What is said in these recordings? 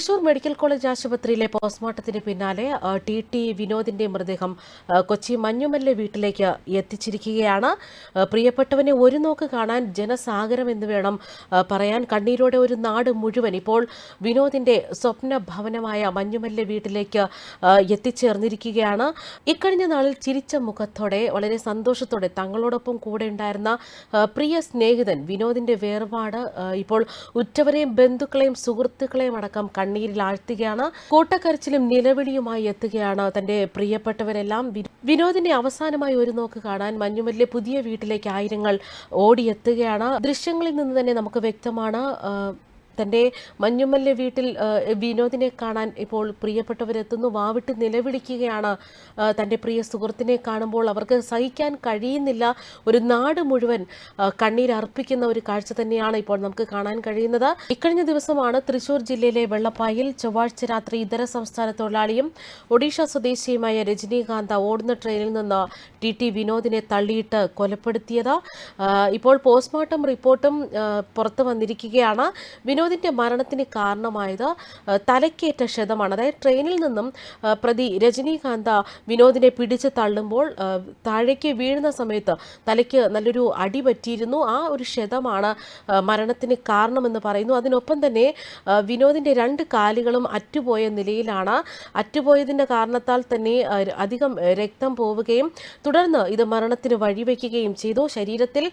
Thrissur medical college ആശുപത്രിയിലെ പോസ്റ്റ്മോർട്ടത്തിന് പിന്നാലെ ടി ടി വിനോദിന്റെ മൃതദേഹം കൊച്ചി മഞ്ഞുമല്ലെ വീട്ടിലേക്ക് എത്തിച്ചിരിക്കുകയാണ്. പ്രിയപ്പെട്ടവനെ ഒരു നോക്ക് കാണാൻ ജനസാഗരം എന്ന് വേണം പറയാൻ. കണ്ണീരോടെ ഒരു നാട് മുഴുവൻ ഇപ്പോൾ വിനോദിന്റെ സ്വപ്ന ഭവനമായ മഞ്ഞുമല്ലെ വീട്ടിലേക്ക് എത്തിച്ചേർന്നിരിക്കുകയാണ്. ഇക്കഴിഞ്ഞ നാളിൽ ചിരിച്ച മുഖത്തോടെ വളരെ സന്തോഷത്തോടെ തങ്ങളോടൊപ്പം കൂടെ ഉണ്ടായിരുന്ന പ്രിയ സ്നേഹിതൻ വിനോദിന്റെ വേർപാട് ഇപ്പോൾ ഉറ്റവരെയും ബന്ധുക്കളെയും സുഹൃത്തുക്കളെയും അടക്കം കണ്ണീരിൽ ആഴ്ത്തുകയാണ് കൂട്ടക്കരച്ചിലും നിലവിളിയുമായി എത്തുകയാണ് തന്റെ പ്രിയപ്പെട്ടവരെല്ലാം. വിനോദിന്റെ വിനോദിനെ അവസാനമായി ഒരു നോക്ക് കാണാൻ മഞ്ഞുമല്ലിലെ പുതിയ വീട്ടിലേക്ക് ആയിരങ്ങൾ ഓടിയെത്തുകയാണ്. ദൃശ്യങ്ങളിൽ നിന്ന് തന്നെ നമുക്ക് വ്യക്തമാണ് ആ, തന്റെ മഞ്ഞുമല്ലെ വീട്ടിൽ വിനോദിനെ കാണാൻ ഇപ്പോൾ പ്രിയപ്പെട്ടവരെത്തുന്നു. വാവിട്ട് നിലവിളിക്കുകയാണ് തന്റെ പ്രിയ സുഹൃത്തിനെ കാണുമ്പോൾ അവർക്ക് സഹിക്കാൻ കഴിയുന്നില്ല. ഒരു നാട് മുഴുവൻ കണ്ണീരർപ്പിക്കുന്ന ഒരു കാഴ്ച തന്നെയാണ് ഇപ്പോൾ നമുക്ക് കാണാൻ കഴിയുന്നത്. ഇക്കഴിഞ്ഞ ദിവസമാണ് തൃശൂർ ജില്ലയിലെ വെള്ളപ്പായിൽ ചൊവ്വാഴ്ച രാത്രി ഇതര സംസ്ഥാന തൊഴിലാളിയും ഒഡീഷ സ്വദേശിയുമായ രജനീകാന്ത് ഓടുന്ന ട്രെയിനിൽ നിന്ന് ടി ടി വിനോദിനെ തള്ളിയിട്ട് കൊലപ്പെടുത്തിയത്. ഇപ്പോൾ പോസ്റ്റ്മോർട്ടം റിപ്പോർട്ടും പുറത്തു വന്നിരിക്കുകയാണ്. വിനോദിന്റെ മരണത്തിന് കാരണമായത് തലക്കേറ്റ ക്ഷതമാണ്. അതായത് ട്രെയിനിൽ നിന്നും പ്രതി രജനീകാന്ത വിനോദിനെ പിടിച്ച് തള്ളുമ്പോൾ താഴേക്ക് വീഴുന്ന സമയത്ത് തലയ്ക്ക് നല്ലൊരു അടി പറ്റിയിരുന്നു. ആ ഒരു ക്ഷതമാണ് മരണത്തിന് കാരണമെന്ന് പറയുന്നു. അതിനൊപ്പം തന്നെ വിനോദിന്റെ രണ്ട് കാലുകളും അറ്റുപോയ നിലയിലാണ്. അറ്റുപോയതിന്റെ കാരണത്താൽ തന്നെ അധികം രക്തം പോവുകയും തുടർന്ന് ഇത് മരണത്തിന് വഴിവെക്കുകയും ചെയ്തു. ശരീരത്തിൽ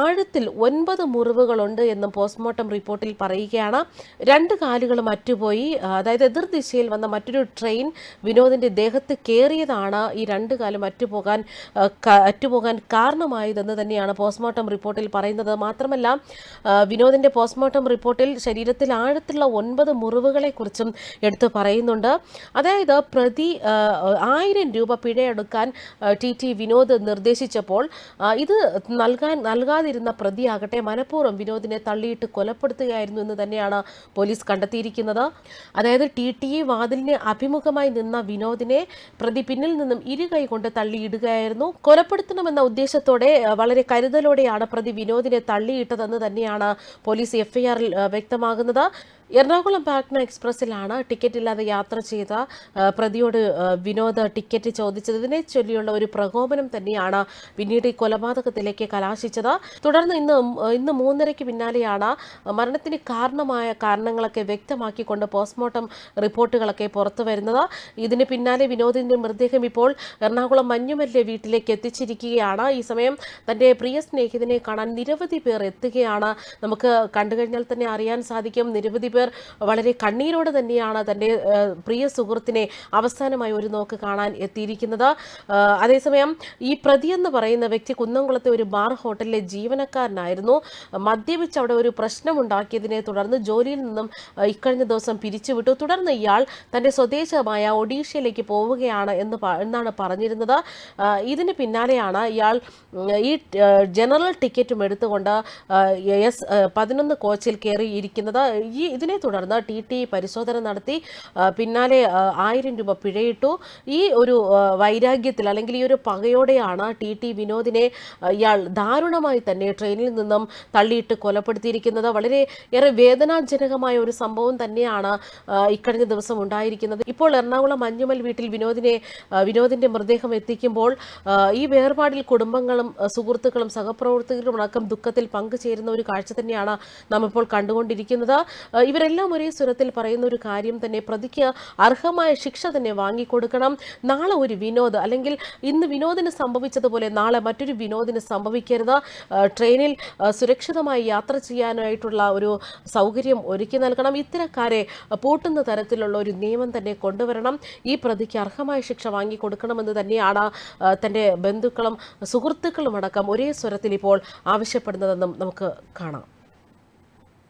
ആഴത്തിൽ ഒൻപത് മുറിവുകളുണ്ട് എന്നും പോസ്റ്റ്മോർട്ടം റിപ്പോർട്ടിൽ പറയുകയാണ് രണ്ട് കാലുകളും അറ്റുപോയി അതായത് എതിർദിശയിൽ വന്ന മറ്റൊരു ട്രെയിൻ വിനോദിന്റെ ദേഹത്ത് കയറിയതാണ് ഈ രണ്ട് കാലം അറ്റുപോകാൻ അറ്റുപോകാൻ കാരണമായതെന്ന് തന്നെയാണ് പോസ്റ്റ്മോർട്ടം റിപ്പോർട്ടിൽ പറയുന്നത്. മാത്രമല്ല വിനോദിന്റെ പോസ്റ്റ്മോർട്ടം റിപ്പോർട്ടിൽ ശരീരത്തിൽ ആഴത്തുള്ള ഒൻപത് മുറിവുകളെക്കുറിച്ചും എടുത്തു പറയുന്നുണ്ട്. അതായത് പ്രതി ആയിരം രൂപ പിഴയെടുക്കാൻ ടി ടി വിനോദ് നിർദ്ദേശിച്ചപ്പോൾ ഇത് നൽകാൻ നൽകാതിരുന്ന പ്രതിയാകട്ടെ മനഃപൂർവം വിനോദിനെ തള്ളിയിട്ട് കൊലപ്പെടുത്തുകയായിരുന്നു എന്ന് തന്നെയാണ് പോലീസ് കണ്ടെത്തിയിരിക്കുന്നത്. അതായത് ടി ടി ഇ വാതിലിന് അഭിമുഖമായി നിന്ന വിനോദിനെ പ്രതി പിന്നിൽ നിന്നും ഇരുകൈ കൊണ്ട് തള്ളിയിടുകയായിരുന്നു. കൊലപ്പെടുത്തണമെന്ന ഉദ്ദേശത്തോടെ വളരെ കരുതലോടെയാണ് പ്രതി വിനോദിനെ തള്ളിയിട്ടതെന്ന് തന്നെയാണ് പോലീസ് എഫ്ഐആറിൽ വ്യക്തമാകുന്നത്. എറണാകുളം പാറ്റ്ന എക്സ്പ്രസ്സിലാണ് ടിക്കറ്റ് ഇല്ലാതെ യാത്ര ചെയ്ത പ്രതിയോട് വിനോദ് ടിക്കറ്റ് ചോദിച്ചതിനെ ചൊല്ലിയുള്ള ഒരു പ്രകോപനം തന്നെയാണ് പിന്നീട് ഈ കൊലപാതകത്തിലേക്ക് കലാശിച്ചത്. തുടർന്ന് ഇന്ന് ഇന്ന് മൂന്നരയ്ക്ക് പിന്നാലെയാണ് മരണത്തിന് കാരണമായ കാരണങ്ങളൊക്കെ വ്യക്തമാക്കിക്കൊണ്ട് പോസ്റ്റ്മോർട്ടം റിപ്പോർട്ടുകളൊക്കെ പുറത്തു വരുന്നത്. ഇതിന് പിന്നാലെ വിനോദിന്റെ മൃതദേഹം ഇപ്പോൾ എറണാകുളം മഞ്ഞുമല്ലെ വീട്ടിലേക്ക് എത്തിച്ചിരിക്കുകയാണ്. ഈ സമയം തന്റെ പ്രിയ സ്നേഹിതനെ കാണാൻ നിരവധി പേർ എത്തുകയാണ്. നമുക്ക് കണ്ടു കഴിഞ്ഞാൽ തന്നെ അറിയാൻ സാധിക്കും നിരവധി പേർ വളരെ കണ്ണീരോടെ തന്നെയാണ് തന്റെ പ്രിയ സുഹൃത്തിനെ അവസാനമായി ഒരു നോക്ക് കാണാൻ എത്തിയിരിക്കുന്നത്. അതേസമയം ഈ പ്രതി എന്ന് പറയുന്ന വ്യക്തി കുന്നംകുളത്തെ ഒരു ബാർ ഹോട്ടലിലെ ജീവനക്കാരനായിരുന്നു. മദ്യപിച്ച് അവിടെ ഒരു പ്രശ്നമുണ്ടാക്കിയതിനെ തുടർന്ന് ജോലിയിൽ നിന്നും ഇക്കഴിഞ്ഞ ദിവസം പിരിച്ചുവിട്ടു. തുടർന്ന് ഇയാൾ തന്റെ സ്വദേശമായ ഒഡീഷയിലേക്ക് പോവുകയാണ് എന്ന് എന്നാണ് പറഞ്ഞിരുന്നത്. ഇതിന് പിന്നാലെയാണ് ഇയാൾ ഈ ജനറൽ ടിക്കറ്റും എടുത്തുകൊണ്ട് എസ് പതിനൊന്ന് കോച്ചിൽ കയറി ഇരിക്കുന്നത് ഈ ഇതിനെ തുടർന്ന് ടി ടി പരിശോധന നടത്തി പിന്നാലെ ആയിരം രൂപ പിഴയിട്ടു. ഈ ഒരു വൈരാഗ്യത്തിൽ അല്ലെങ്കിൽ ഈ ഒരു പകയോടെയാണ് ടി ടി വിനോദിനെ ഇയാൾ ദാരുണമായി തന്നെ ട്രെയിനിൽ നിന്നും തള്ളിയിട്ട് കൊലപ്പെടുത്തിയിരിക്കുന്നത്. വളരെ ഏറെ വേദനാജനകമായ ഒരു സംഭവം തന്നെയാണ് ഇക്കഴിഞ്ഞ ദിവസം ഉണ്ടായിരിക്കുന്നത്. ഇപ്പോൾ എറണാകുളം മഞ്ഞുമൽ വീട്ടിൽ വിനോദിനെ വിനോദിന്റെ മൃതദേഹം എത്തിക്കുമ്പോൾ ഈ വേർപാടിൽ കുടുംബങ്ങളും സുഹൃത്തുക്കളും സഹപ്രവർത്തകരും അടക്കം ദുഃഖത്തിൽ പങ്കുചേരുന്ന ഒരു കാഴ്ച തന്നെയാണ് നാം ഇപ്പോൾ കണ്ടുകൊണ്ടിരിക്കുന്നത് ഇവരെല്ലാം ഒരേ സ്വരത്തിൽ പറയുന്ന ഒരു കാര്യം തന്നെ പ്രതിക്ക് അർഹമായ ശിക്ഷ തന്നെ വാങ്ങിക്കൊടുക്കണം. നാളെ ഒരു വിനോദ് അല്ലെങ്കിൽ ഇന്ന് വിനോദിന് സംഭവിച്ചതുപോലെ നാളെ മറ്റൊരു വിനോദിന് സംഭവിക്കരുത്. ട്രെയിനിൽ സുരക്ഷിതമായി യാത്ര ചെയ്യാനായിട്ടുള്ള ഒരു സൗകര്യം ഒരുക്കി നൽകണം. ഇത്തരക്കാരെ പൂട്ടുന്ന തരത്തിലുള്ള ഒരു നിയമം തന്നെ കൊണ്ടുവരണം. ഈ പ്രതിക്ക് അർഹമായ ശിക്ഷ വാങ്ങിക്കൊടുക്കണമെന്ന് തന്നെയാണ് തന്റെ ബന്ധുക്കളും സുഹൃത്തുക്കളും അടക്കം ഒരേ സ്വരത്തിൽ ഇപ്പോൾ ആവശ്യപ്പെടുന്നതെന്നും നമുക്ക് കാണാം.